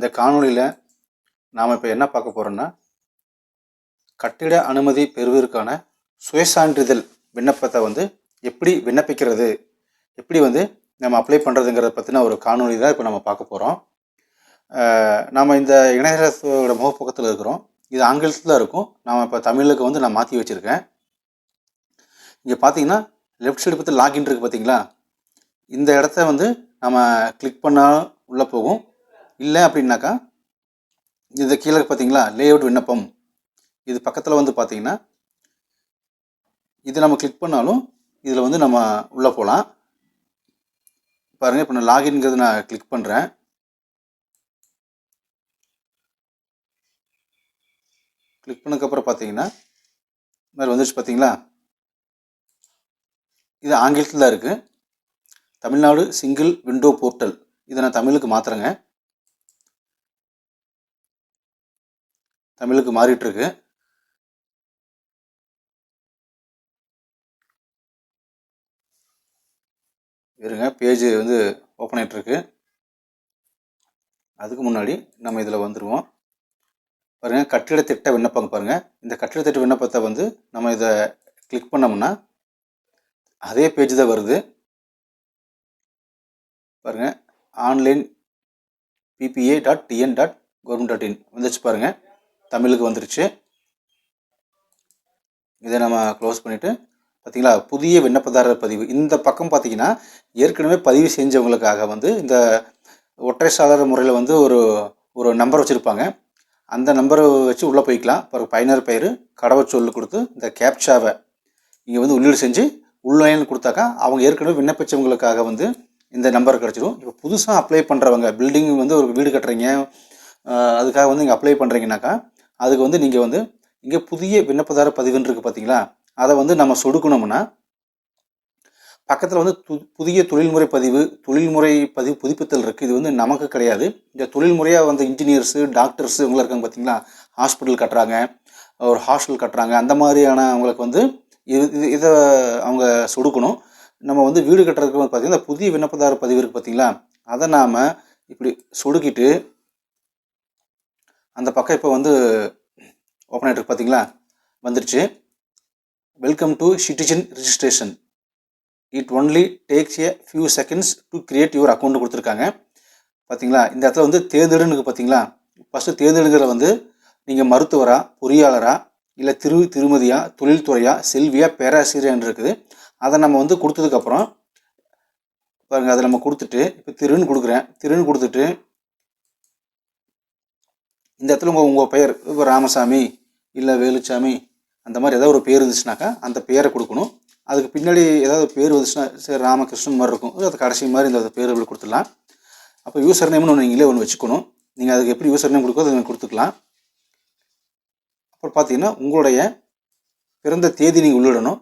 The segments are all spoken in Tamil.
இந்த காணொளியில் நாம் இப்போ என்ன பார்க்க போகிறோன்னா கட்டிட அனுமதி பெறுவதற்கான சுயசான்றிதழ் விண்ணப்பத்தை வந்து எப்படி விண்ணப்பிக்கிறது எப்படி வந்து நம்ம அப்ளை பண்ணுறதுங்கிறத பற்றின ஒரு காணொலி தான் இப்போ நம்ம பார்க்க போகிறோம் நாம் இந்த இணையதளத்தோட முகப்பக்கத்தில் இருக்கிறோம். இது ஆங்கிலத்தில் இருக்கும். நாம் இப்போ தமிழுக்கு வந்து நான் மாற்றி வச்சுருக்கேன். இங்கே பார்த்தீங்கன்னா லெஃப்ட் சைடு பற்றி லாகின் இருக்குது பார்த்தீங்களா இந்த இடத்த வந்து நம்ம கிளிக் பண்ணால் உள்ளே போகும். இல்லை அப்படின்னாக்கா இது கீழே பார்த்தீங்களா லேஅவுட் விண்ணப்பம். இது பக்கத்தில் வந்து பார்த்தீங்கன்னா இது நம்ம கிளிக் பண்ணாலும் இதில் வந்து நம்ம உள்ளே போகலாம் பாருங்கள் இப்போ நான் லாகின்ங்கிறது நான் கிளிக் பண்ணுறேன் கிளிக் பண்ணதுக்கப்புறம் பார்த்தீங்கன்னா மாதிரி வந்துருச்சு பார்த்தீங்களா இது ஆங்கிலத்தில் தான் இருக்குது தமிழ்நாடு சிங்கிள் விண்டோ போர்ட்டல் இதை நான் தமிழுக்கு மாற்றுறேங்க தமிழுக்கு மாறிட்டுருக்கு. இருங்க பேஜ் வந்து ஓப்பன் ஆகிட்டுருக்கு அதுக்கு முன்னாடி நம்ம இதில் வந்துடுவோம் பாருங்கள் கட்டிட திட்ட விண்ணப்பம் பாருங்கள் இந்த கட்டிட திட்ட விண்ணப்பத்தை வந்து நம்ம இதை கிளிக் பண்ணோம்னா அதே பேஜ் தான் வருது. பாருங்கள் online BPA dot TN dot government dot in வந்துச்சு பாருங்கள் தமிழுக்கு வந்துருச்சு. இதை நம்ம க்ளோஸ் பண்ணிவிட்டு பார்த்தீங்களா புதிய விண்ணப்பதாரர் பதிவு. இந்த பக்கம் பார்த்தீங்கன்னா ஏற்கனவே பதிவு செஞ்சவங்களுக்காக வந்து இந்த ஒற்றை சாதாரண முறையில் வந்து ஒரு ஒரு நம்பர் வச்சுருப்பாங்க. அந்த நம்பரை வச்சு உள்ளே போய்க்கலாம். பிறகு பயனர் பெயர் கடவுச்சொல் கொடுத்து இந்த கேப்சாவை இங்கே வந்து உள்ளீடு செஞ்சு உள்லைன் கொடுத்தாக்கா அவங்க ஏற்கனவே விண்ணப்பித்தவங்களுக்காக வந்து இந்த நம்பர் கிடச்சிடும். இப்போ புதுசாக அப்ளை பண்ணுறவங்க பில்டிங் வந்து ஒரு வீடு கட்டுறீங்க அதுக்காக வந்து இங்கே அப்ளை பண்ணுறீங்கனாக்கா அதுக்கு வந்து நீங்கள் வந்து இங்கே புதிய விண்ணப்பதார பதிவுன்னு இருக்குது பார்த்தீங்களா அதை வந்து நம்ம சொடுக்கணும்னா பக்கத்தில் வந்து து புதிய தொழில்முறை பதிவு தொழில்முறை பதிவு புதுப்பித்தல் இருக்குது இது வந்து நமக்கு கிடையாது. இந்த தொழில்முறையாக வந்து இன்ஜினியர்ஸு டாக்டர்ஸ் இவங்களாம் இருக்காங்க பார்த்தீங்களா ஹாஸ்பிட்டல் கட்டுறாங்க ஒரு ஹாஸ்டல் கட்டுறாங்க. அந்த மாதிரியான அவங்களுக்கு வந்து இது இது இதை அவங்க சொடுக்கணும். நம்ம வந்து வீடு கட்டுறதுக்கு வந்து பார்த்திங்கன்னா புதிய விண்ணப்பதார பதிவு இருக்குது பார்த்தீங்களா அதை நாம் இப்படி சொடுக்கிட்டு அந்த பக்கம் இப்போ வந்து ஓப்பன் ஆகிட்டு பார்த்தீங்களா வந்துருச்சு. Welcome to citizen registration it only takes a few seconds to create your account கொடுத்துருக்காங்க. பார்த்தீங்களா இந்த இடத்துல வந்து தேர்ந்தெடுன்னு பார்த்தீங்களா ஃபஸ்ட்டு தேர்ந்தெடுக்கிற வந்து நீங்கள் மருத்துவரா பொறியாளரா இல்லை திரு திருமதியா தொழில்துறையா செல்வியா பேராசிரியர்னு இருக்குது. அதை நம்ம வந்து கொடுத்ததுக்கப்புறம் பாருங்கள் அதை நம்ம கொடுத்துட்டு இப்போ திருன்னு கொடுக்குறேன். திருன்னு கொடுத்துட்டு இந்த இடத்துல உங்கள் உங்கள் பெயர் இப்போ ராமசாமி இல்லை வேலுச்சாமி அந்த மாதிரி ஏதாவது ஒரு பேர் இருந்துச்சுனாக்கா அந்த பேரை கொடுக்கணும். அதுக்கு பின்னாடி ஏதாவது பேர் வந்துச்சுன்னா சரி ராமகிருஷ்ணன் மாதிரி இருக்கும். அது கடைசி மாதிரி இந்த பேர் இப்படி கொடுத்துடலாம். அப்போ யூசர் நேம்னு ஒன்று நீங்களே ஒன்று வச்சுக்கணும். நீங்கள் அதுக்கு எப்படி யூசர் நேம் கொடுக்கோ அதை கொடுத்துக்கலாம். அப்புறம் பார்த்தீங்கன்னா உங்களுடைய பிறந்த தேதி நீங்கள் உள்ளிடணும்.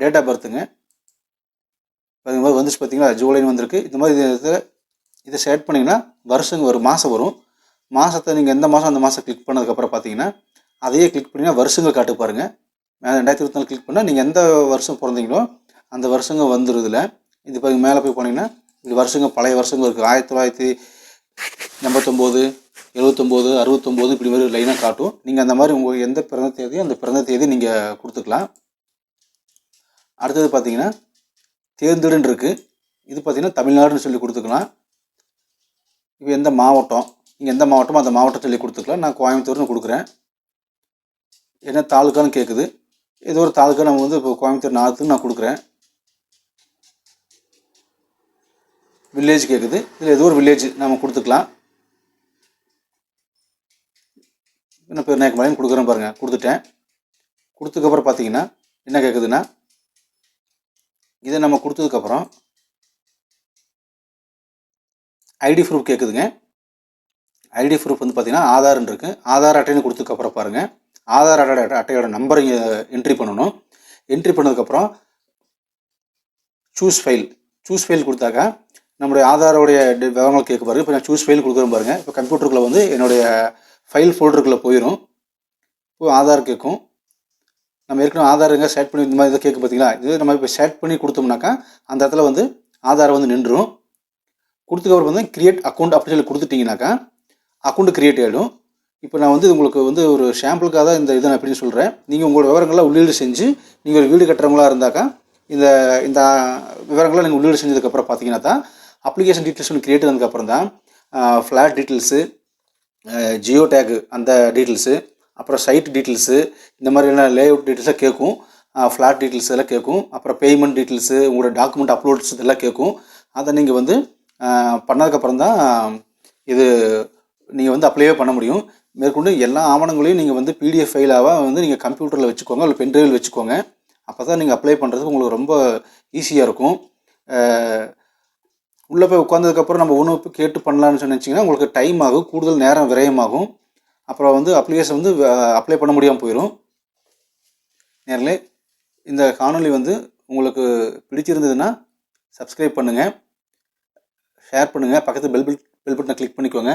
டேட் ஆஃப் பர்த்துங்க அது மாதிரி வந்துச்சு பார்த்தீங்கன்னா ஜூலைன்னு வந்திருக்கு. இந்த மாதிரி இதை இதை செலக்ட் பண்ணிங்கன்னா வருஷங்க ஒரு மாதம் வரும். மாதத்தை நீங்கள் எந்த மாதம் அந்த மாதம் கிளிக் பண்ணதுக்கப்புறம் பார்த்தீங்கன்னா அதையே கிளிக் பண்ணிங்கன்னா வருஷங்கள் காட்டு பாருங்கள் மேலே ரெண்டாயிரத்தி இருபத்தி நாலு கிளிக் பண்ணால் நீங்கள் எந்த வருஷம் பிறந்தீங்களோ அந்த வருஷங்க வந்துடுதுல இது இப்போ மேலே போய் போனீங்கன்னா இது வருஷங்க பழைய வருஷங்கள் இருக்குது ஆயிரத்தி தொள்ளாயிரத்தி எண்பத்தொம்போது எழுபத்தொம்போது அறுபத்தொம்போது இப்படி மாதிரி லைனாக காட்டும். நீங்கள் அந்த மாதிரி உங்களுக்கு எந்த பிறந்த தேதியோ அந்த பிறந்த தேதி நீங்கள் கொடுத்துக்கலாம். அடுத்தது பார்த்தீங்கன்னா தேர்ந்தெடுன்னு இருக்குது இது பார்த்தீங்கன்னா தமிழ்நாடுன்னு சொல்லி கொடுத்துக்கலாம். இப்போ எந்த மாவட்டம்? நீங்கள் எந்த மாவட்டமோ அந்த மாவட்டம் சொல்லி கொடுத்துக்கலாம் நான் கோயம்புத்தூர்னு கொடுக்குறேன். என்ன தாலுக்கான்னு கேட்குது ஏதோ ஒரு தாலுக்கா நம்ம வந்து இப்போ கோயம்புத்தூர் நார்த்துன்னு நான் கொடுக்குறேன். வில்லேஜ் கேட்குது இதில் ஏதோ ஒரு வில்லேஜ் நம்ம கொடுத்துக்கலாம். என்ன பேர் நாயக்கமலைன்னு கொடுக்குறேன் பாருங்கள் கொடுத்துட்டேன். கொடுத்ததுக்கப்புறம் பார்த்தீங்கன்னா என்ன கேட்குதுன்னா இதை நம்ம கொடுத்ததுக்கப்புறம் ஐடி ப்ரூஃப் கேட்குதுங்க ஐடி ப்ரூஃப் வந்து பார்த்தீங்கன்னா ஆதார்னு இருக்குது ஆதார் அட்டைன்னு கொடுத்ததுக்கப்புறம் பாருங்கள் ஆதார் அட்டை அட்டையோட நம்பரை என்ட்ரி பண்ணணும். என்ட்ரி பண்ணதுக்கப்புறம் சூஸ் ஃபைல் சூஸ் ஃபைல் கொடுத்தாக்கா நம்முடைய ஆதாரோடைய விவரங்கள் கேட்க பாருங்கள் இப்போ நான் சூஸ் ஃபைல் கொடுக்குறேன் பாருங்க. இப்போ கம்ப்யூட்டருக்குள்ளே வந்து என்னுடைய ஃபைல் ஃபோல்டருக்குள்ளே போயிடும் இப்போ ஆதார் கேட்கும். நம்ம ஏற்கனவே ஆதார் எங்கே செட் பண்ணி இந்த மாதிரி இதை கேட்க பார்த்தீங்களா இது நம்ம இப்போ செட் பண்ணி கொடுத்தோம்னாக்கா அந்த இடத்துல வந்து ஆதார் வந்து நின்றும். கொடுத்ததுக்கப்புறம் வந்து கிரியேட் அக்கௌண்ட் அப்படின்னு சொல்லி கொடுத்துட்டிங்கனாக்கா அக்கௌண்ட் க்ரியேட் ஆகிடும் இப்போ நான் வந்து உங்களுக்கு வந்து ஒரு ஷாம்பிளுக்காக தான் இந்த இதை நான் அப்படின்னு சொல்கிறேன் நீங்கள் உங்களோட விவரங்கள்லாம் உள்ளீடு செஞ்சு நீங்கள் ஒரு வீடு கட்டுறவங்களா இருந்தாக்கா இந்த இந்த விவரங்கள்லாம் நீங்கள் உள்ளீடு செஞ்சதுக்கப்புறம் பார்த்தீங்கன்னா தான் அப்ளிகேஷன் டீட்டெயில்ஸ் ஒன்று க்ரியேட் ஆனதுக்கப்புறம் தான் ஃப்ளாட் டீட்டெயில்ஸு ஜியோ டேகு அந்த டீட்டெயில்ஸு அப்புறம் சைட் டீட்டெயில்ஸு இந்த மாதிரியான லேஅவுட் டீட்டெயில்ஸாக கேட்கும். ஃப்ளாட் டீட்டெயில்ஸ் எல்லாம் கேட்கும். அப்புறம் பேமெண்ட் டீட்டெயில்ஸு உங்களோட டாக்குமெண்ட் அப்லோட்ஸ் இதெல்லாம் கேட்கும். அதை நீங்கள் வந்து பண்ணதுக்கப்புறம் தான் இது நீங்கள் வந்து அப்ளைவே பண்ண முடியும். மேற்கொண்டு எல்லா ஆவணங்களையும் நீங்கள் வந்து பிடிஎஃப் ஃபைலாக வந்து நீங்கள் கம்ப்யூட்டரில் வச்சுக்கோங்க இல்லை பென்ட்ரைவில் வச்சுக்கோங்க. அப்போ தான் நீங்கள் அப்ளை பண்ணுறதுக்கு உங்களுக்கு ரொம்ப ஈஸியாக இருக்கும். உள்ளே போய் உட்காந்ததுக்கப்புறம் நம்ம ஒன்று கேட்டு பண்ணலான்னு சொன்னிச்சிங்கன்னா உங்களுக்கு டைம் ஆகும் கூடுதல் நேரம் விரயமாகும். அப்புறம் வந்து அப்ளிகேஷன் வந்து அப்ளை பண்ண முடியாமல் போயிடும் நேரில் இந்த காணொளி வந்து உங்களுக்கு பிடிச்சிருந்ததுன்னா சப்ஸ்கிரைப் பண்ணுங்கள் ஷேர் பண்ணுங்கள் பக்கத்து பெல் பெல் பட்டனை கிளிக் பண்ணிக்கோங்க.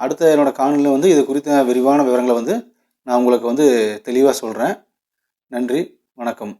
அடுத்த என்னோடய காணொலியில் வந்து இது குறித்த விரிவான விவரங்களை வந்து நான் உங்களுக்கு வந்து தெளிவாக சொல்கிறேன் நன்றி வணக்கம்.